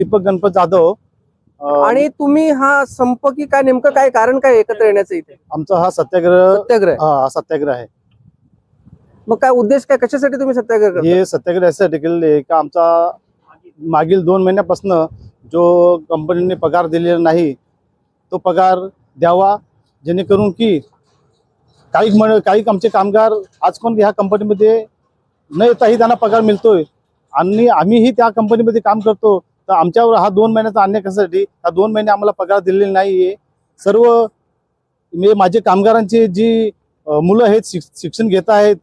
दीपक गणपत जाधव आणि तुम्ही हा संप की काय नेमकं काय कारण काय एकत्र येण्याचं इथे? आमचा हा सत्याग्रह सत्याग्रह. हा हा सत्याग्रह आहे. मग काय उद्देश काय कशासाठी तुम्ही सत्याग्रह करता? हे सत्याग्रह यासाठी केलेले आहे का आमचा मागील दोन महिन्यापासून जो कंपनीने पगार दिलेला नाही तो पगार द्यावा जेणेकरून की काही काही आमचे कामगार आज कोण ह्या कंपनीमध्ये न येताही त्यांना पगार मिळतोय. आणि आम्हीही त्या कंपनीमध्ये काम करतो. तर आमच्यावर हा दोन महिन्याचा अन्याय कशासाठी? हा दोन महिने आम्हाला पगार दिलेला नाही आहे सर्व मी माझे कामगारांची जी मुलं आहेत शिक शिक्षण घेत आहेत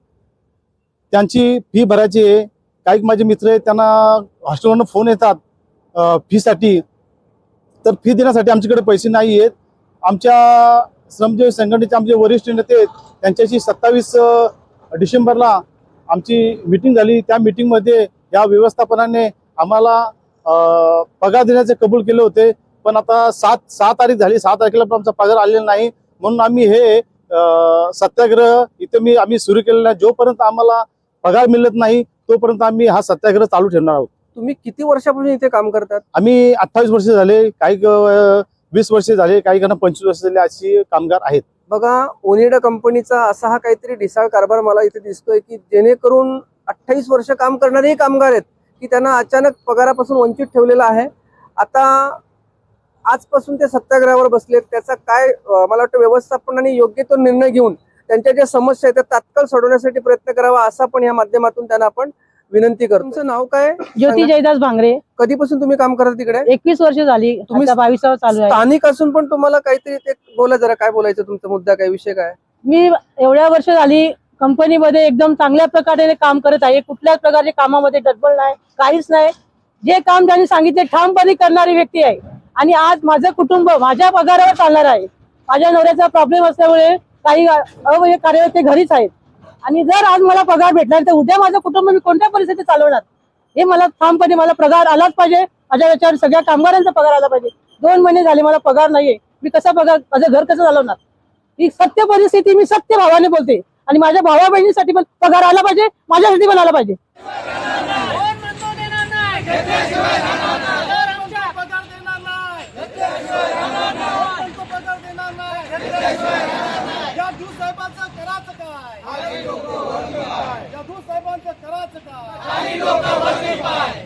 त्यांची फी भरायची आहे. काही माझे मित्र आहेत त्यांना हॉस्टेलवरनं फोन येतात फीसाठी. तर फी देण्यासाठी आमच्याकडे पैसे नाही आहेत आमच्या श्रमजीवी संघटनेचे आमचे वरिष्ठ नेते आहेत त्यांच्याशी सत्तावीस डिसेंबरला आमची मीटिंग झाली. त्या मीटिंगमध्ये या व्यवस्थापनाने आम्हाला पगार देण्याचे कबूल केले होते पण आता सात सहा तारीख झाली सहा तारखेला पण आमचा पगार आलेला नाही. म्हणून आम्ही हे सत्याग्रह इथे मी आम्ही सुरू केलेला आहे जोपर्यंत आम्हाला पगार मिळत नाही तोपर्यंत आम्ही हा सत्याग्रह चालू ठेवणार आहोत. तुम्ही किती वर्षापासून इथे काम करतात? आम्ही अठ्ठावीस वर्ष झाले काही वीस वर्ष झाले काही जण पंचवीस वर्ष झाले अशी कामगार आहेत. बघा ओनिडा कंपनीचा असा हा काहीतरी ढिसाळ कारभार मला इथे दिसतोय की जेणेकरून अठ्ठावीस वर्ष काम करणारेही कामगार आहेत. की त्यांना अचानक पगारापासून वंचित ठेवलेलं आहे. आता आजपासून ते सत्याग्रहावर बसलेत. त्याचा काय मला वाटतं व्यवस्थापनाने योग्य तो निर्णय घेऊन त्यांच्या ज्या समस्या आहेत त्या तात्काळ सोडवण्यासाठी प्रयत्न करावा असा पण या माध्यमातून त्यांना आपण विनंती करतो तुमचं नाव काय? ज्योती. जयदास भांगरे. कधीपासून तुम्ही काम करता तिकडे? एकवीस वर्ष झाली तुम्ही- आता बावीसावं चालू आहे. स्थानिक असून पण तुम्हाला काहीतरी ते बोला जरा काय बोलायचं तुमचा मुद्दा काय विषय काय? मी एवढ्या वर्ष झाली कंपनीमध्ये एकदम चांगल्या प्रकारे काम करत आहे. कुठल्याच प्रकारच्या कामामध्ये डबल नाही काहीच नाही. जे काम त्यांनी सांगितले ठामपणे करणारी व्यक्ती आहे. आणि आज माझं कुटुंब माझ्या पगारावर चालणार आहे. माझ्या नवऱ्याचा प्रॉब्लेम असल्यामुळे काही अवय कार्य ते घरीच आहेत. आणि जर आज मला पगार भेटणार तर उद्या माझं कुटुंब मी कोणत्या परिस्थितीत चालवणार? हे मला ठामपणे मला पगार आलाच पाहिजे. माझ्या याच्यावर सगळ्या कामगारांचा पगार आला पाहिजे. दोन महिने झाले मला पगार नाहीये. मी कसा पगार माझं घर कसं चालवणार? ही सत्य परिस्थिती मी सत्य भावाने बोलते. आणि माझ्या भावा बहिणीसाठी पण पगार आला पाहिजे माझ्यासाठी पण आला पाहिजे. साहेबांचं काय करायचं काय